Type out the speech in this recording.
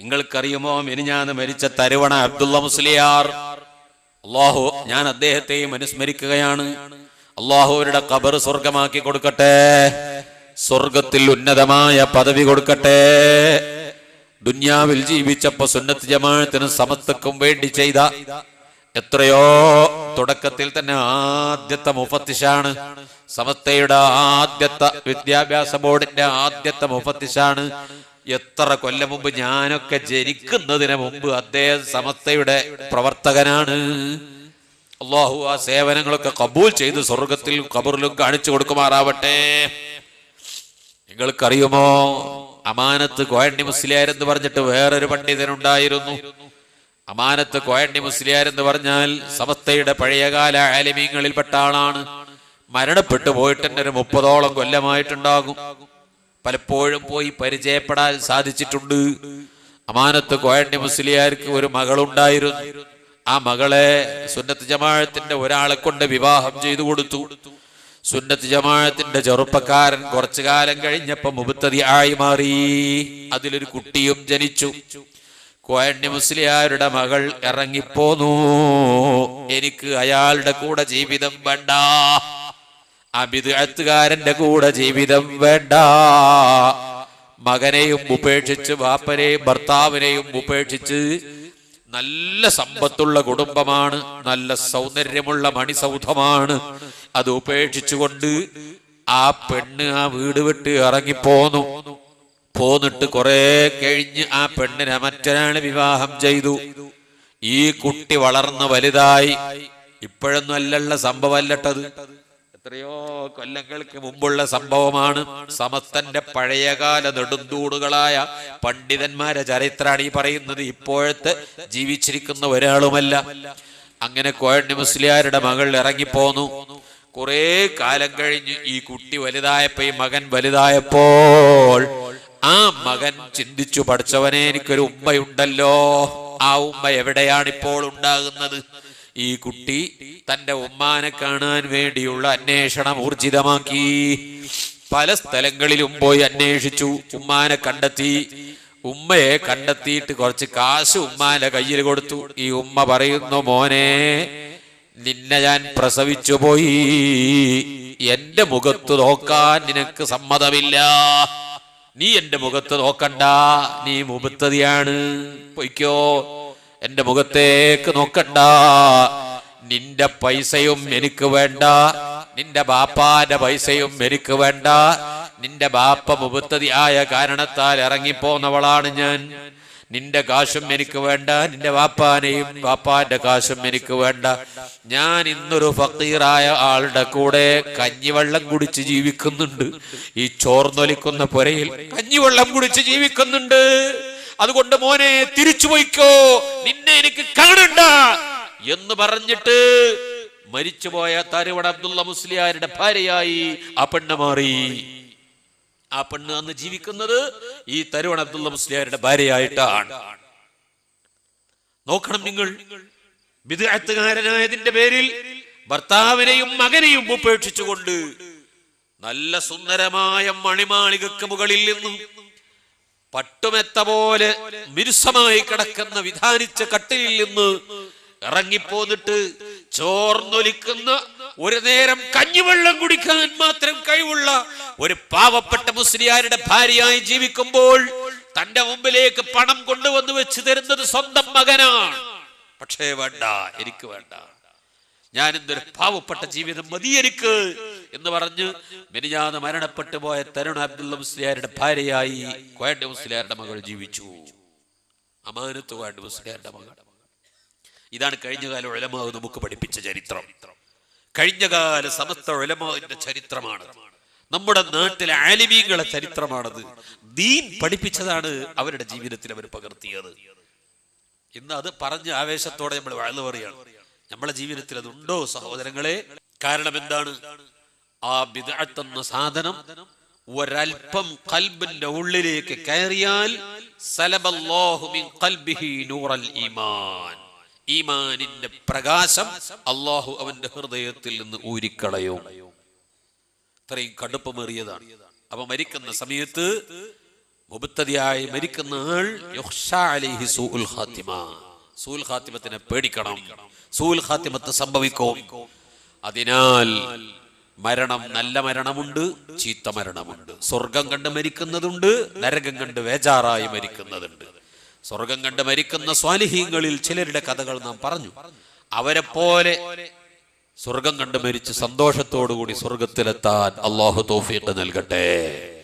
നിങ്ങൾക്കറിയുമോ? മിനിഞ്ഞാന്ന് മരിച്ച തരുവണ അബ്ദുള്ള മുസ്ലിയാർ. അള്ളാഹു ഞാൻ അദ്ദേഹത്തെയും അനുസ്മരിക്കുകയാണ്. അള്ളാഹുവരുടെ കബർ സ്വർഗമാക്കി കൊടുക്കട്ടെ. സ്വർഗത്തിൽ ഉന്നതമായ പദവി കൊടുക്കട്ടെ. ദുന്യാവിൽ ജീവിച്ചപ്പോ സുന്നത്ത് ജമാഅത്തിനും സമത്വക്കും വേണ്ടി ചെയ്ത എത്രയോ തുടക്കത്തിൽ തന്നെ ആദ്യത്തെ മുഫത്തിഷാണ്. സമസ്തയുടെ ആദ്യത്തെ വിദ്യാഭ്യാസ ബോർഡിന്റെ ആദ്യത്തെ മുഫത്തിഷാണ്. എത്ര കൊല്ലം മുമ്പ് ഞാനൊക്കെ ജനിക്കുന്നതിന് മുമ്പ് അദ്ദേഹം സമസ്തയുടെ പ്രവർത്തകനാണ്. അള്ളാഹു ആ സേവനങ്ങളൊക്കെ കബൂൽ ചെയ്ത് സ്വർഗത്തിൽ കബറിലും കാണിച്ചു കൊടുക്കുമാറാവട്ടെ. നിങ്ങൾക്കറിയുമോ? അമാനത്ത് കോയണ്ണി മുസ്ലിയാർ എന്ന് പറഞ്ഞിട്ട് വേറൊരു പണ്ഡിതനുണ്ടായിരുന്നു. അമാനത്ത് കോയണ്ണി മുസ്ലിയാർ എന്ന് പറഞ്ഞാൽ സമസ്തയുടെ പഴയകാല ആലിമീങ്ങളിൽപ്പെട്ട ആളാണ്. മരണപ്പെട്ടു പോയിട്ട് തന്നെ ഒരു മുപ്പതോളം കൊല്ലമായിട്ടുണ്ടാകും. പലപ്പോഴും പോയി പരിചയപ്പെടാൻ സാധിച്ചിട്ടുണ്ട്. അമാനത്ത് കോയണ്ണി മുസ്ലിയാർക്ക് ഒരു മകളുണ്ടായിരുന്നു. ആ മകളെ സുന്നത്ത് ജമാഴത്തിന്റെ ഒരാളെ കൊണ്ട് വിവാഹം ചെയ്തു കൊടുത്തു. സുന്നത്ത് ജമാഴത്തിന്റെ ചെറുപ്പക്കാരൻ കുറച്ചു കാലം കഴിഞ്ഞപ്പോ മുബത്തതി ആയി മാറി. അതിലൊരു കുട്ടിയും ജനിച്ചു. കോയണ്ണി മുസ്ലിയാരുടെ മകൾ ഇറങ്ങിപ്പോന്നു. എനിക്ക് അയാളുടെ കൂടെ ജീവിതം വേണ്ട. അബിദുകാരന്റെ കൂടെ ജീവിതം വേണ്ട. മകനെയും ഉപേക്ഷിച്ച് വാപ്പനെയും ഭർത്താവിനെയും ഉപേക്ഷിച്ച് നല്ല സമ്പത്തുള്ള കുടുംബമാണ് നല്ല സൗന്ദര്യമുള്ള മണിസൗധമാണ്. അത് ഉപേക്ഷിച്ചുകൊണ്ട് ആ പെണ്ണ് ആ വീട് വിട്ട് ഇറങ്ങിപ്പോന്നു. പോന്നിട്ട് കുറെ കഴിഞ്ഞ് ആ പെണ്ണിനെ മറ്റൊരാൾ വിവാഹം ചെയ്തു. ഈ കുട്ടി വളർന്ന് വലുതായി. ഇപ്പോഴൊന്നും അല്ലള്ള സംഭവമല്ലട്ടത് എത്രയോ കൊല്ലങ്ങൾക്ക് മുമ്പുള്ള സംഭവമാണ്. സമസ്തന്റെ പഴയകാല നെടുന്തൂടുകളായ പണ്ഡിതന്മാരെ ചരിത്രാണ് ഈ പറയുന്നത്. ഇപ്പോഴത്തെ ജീവിച്ചിരിക്കുന്ന ഒരാളുമല്ല. അങ്ങനെ കോഴണ്ണി മുസ്ലിയാരുടെ മകൾ ഇറങ്ങിപ്പോന്നു. കുറെ കാലം കഴിഞ്ഞ് ഈ കുട്ടി വലുതായപ്പോ ഈ മകൻ വലുതായപ്പോൾ ആ മകൻ ചിന്തിച്ചു പഠിച്ചവനെ എനിക്കൊരു ഉമ്മയുണ്ടല്ലോ. ആ ഉമ്മ എവിടെയാണ് ഇപ്പോൾ ഉണ്ടാകുന്നത്? ഈ കുട്ടി തന്റെ ഉമ്മാനെ കാണാൻ വേണ്ടിയുള്ള അന്വേഷണം ഊർജിതമാക്കി. പല സ്ഥലങ്ങളിലും പോയി അന്വേഷിച്ചു. ഉമ്മാനെ കണ്ടെത്തി. ഉമ്മയെ കണ്ടെത്തിയിട്ട് കുറച്ച് കാശ് ഉമ്മാന്റെ കയ്യിൽ കൊടുത്തു. ഈ ഉമ്മ പറയുന്നു മോനെ നിന്നെ ഞാൻ പ്രസവിച്ചു പോയി. എന്റെ മുഖത്ത് നോക്കാൻ നിനക്ക് സമ്മതമില്ല. നീ എന്റെ മുഖത്ത് നോക്കണ്ട. നീ മുബത്തതിയാണ് പൊയ്ക്കോ. എന്റെ മുഖത്തേക്ക് നോക്കണ്ട. നിന്റെ പൈസയും എനിക്ക് വേണ്ട. നിന്റെ ബാപ്പാന്റെ പൈസയും എനിക്ക് വേണ്ട. നിന്റെ ബാപ്പ മുപത്തതിയായ കാരണത്താൽ ഇറങ്ങിപ്പോന്നവളാണ് ഞാൻ. നിന്റെ കാശും എനിക്ക് വേണ്ട. നിന്റെ വാപ്പാനെയും വാപ്പാന്റെ കാശും എനിക്ക് വേണ്ട. ഞാൻ ഇന്നൊരു ഫക്കീറായ ആളുടെ കൂടെ കഞ്ഞിവെള്ളം കുടിച്ച് ജീവിക്കുന്നുണ്ട്. ഈ ചോർന്നൊലിക്കുന്ന പുരയിൽ കഞ്ഞിവെള്ളം കുടിച്ച് ജീവിക്കുന്നുണ്ട്. അതുകൊണ്ട് മോനെ തിരിച്ചു പോയിക്കോ. നിന്നെ എനിക്ക് കാണണ്ട എന്ന് പറഞ്ഞിട്ട് മരിച്ചുപോയ തരുവട അബ്ദുള്ള മുസ്ലിയാരുടെ ഭാര്യയായി ആ പെണ്ണ് മാറി. ആ പെണ്ണ് അന്ന് ജീവിക്കുന്നത് ഈ തരുവൺ അബ്ദുള്ള മുസ്ലിയാരുടെ ഭാര്യയായിട്ടാണ്. നോക്കണം നിങ്ങൾ. വിദഗ്ധകാരനായതിന്റെ പേരിൽ ഭർത്താവിനെയും മകനെയും ഉപേക്ഷിച്ചുകൊണ്ട് നല്ല സുന്ദരമായ മണിമാളികക്ക് മുകളിൽ നിന്നും പട്ടുമെത്ത പോലെ മിരുസമായി കിടക്കുന്ന വിധാനിച്ച കട്ടിലിൽ നിന്ന് ഇറങ്ങിപ്പോന്നിട്ട് ചോർന്നൊലിക്കുന്ന ഒരു നേരം കഞ്ഞിവെള്ളം കുടിക്കാൻ മാത്രം കഴിവുള്ള ഒരു പാവപ്പെട്ട മുസ്ലിയാരുടെ ഭാര്യയായി ജീവിക്കുമ്പോൾ തന്റെ മുമ്പിലേക്ക് പണം കൊണ്ടുവന്ന് വെച്ച് തരുന്നത് സ്വന്തം മകനാണ്. പക്ഷേ വേണ്ട എനിക്ക് വേണ്ട. ഞാൻ എന്തൊരു പാവപ്പെട്ട ജീവിതം മതി എനിക്ക് എന്ന് പറഞ്ഞ് മിനിഞ്ഞാന്ന് മരണപ്പെട്ടു പോയ തരുൺ അബ്ദുള്ള മുസ്ലിയാരുടെ ഭാര്യയായി കോയണ്ട മുസ്ലിയാരുടെ മകൾ ജീവിച്ചു. അമാനത്ത് കോയണ്ട മുസ്ലിയാരുടെ മകൾ. ഇതാണ് കഴിഞ്ഞ കാല ഉലമാവ് നമുക്ക് പഠിപ്പിച്ച ചരിത്രം. കഴിഞ്ഞകാല സമസ്ത ഉലമാവിന്റെ ചരിത്രമാണ്. നമ്മുടെ നാട്ടിലെ ആലിമീങ്ങളെ ചരിത്രമാണത്. ദീൻ പഠിപ്പിച്ചതാണ് അവരുടെ ജീവിതത്തിൽ അവർ പകർത്തിയത്. ഇന്ന് അത് പറഞ്ഞ് ആവേശത്തോടെ നമ്മൾ വാഴ്ന്നു പറയുകയാണ്. നമ്മളെ ജീവിതത്തിൽ അതുണ്ടോ സഹോദരങ്ങളെ? കാരണം എന്താണ്? ആ ബിദഅത്ത് എന്ന സാധനം ഒരൽപ്പം കൽബിന്റെ ഉള്ളിലേക്ക് കയറിയാൽ ഈമാൻ. ഈമാനിന്റെ പ്രകാശം അള്ളാഹു അവന്റെ ഹൃദയത്തിൽ നിന്ന് ഊരിക്കളയോ. ഇത്രയും കടുപ്പമേറിയതാണ്. അപ്പൊ മരിക്കുന്ന സമയത്ത് മുബത്തതിയായി മരിക്കുന്ന ആൾ സൂൽ ഖാത്തിമത്തിനെ പേടിക്കണം. സൂൽ ഖാത്തിമത്ത് സംഭവിക്കും. അതിനാൽ മരണം നല്ല മരണമുണ്ട് ചീത്ത മരണമുണ്ട്. സ്വർഗം കണ്ട് മരിക്കുന്നതുണ്ട് നരകം കണ്ട് വേജാറായി മരിക്കുന്നതുണ്ട്. സ്വർഗം കണ്ട് മരിക്കുന്ന സ്വാലിഹീങ്ങളിൽ ചിലരുടെ കഥകൾ നാം പറഞ്ഞു. അവരെ പോലെ സ്വർഗം കണ്ട് മരിച്ച് സന്തോഷത്തോടുകൂടി സ്വർഗത്തിലെത്താൻ അള്ളാഹു തോഫീക്ക് നൽകട്ടെ.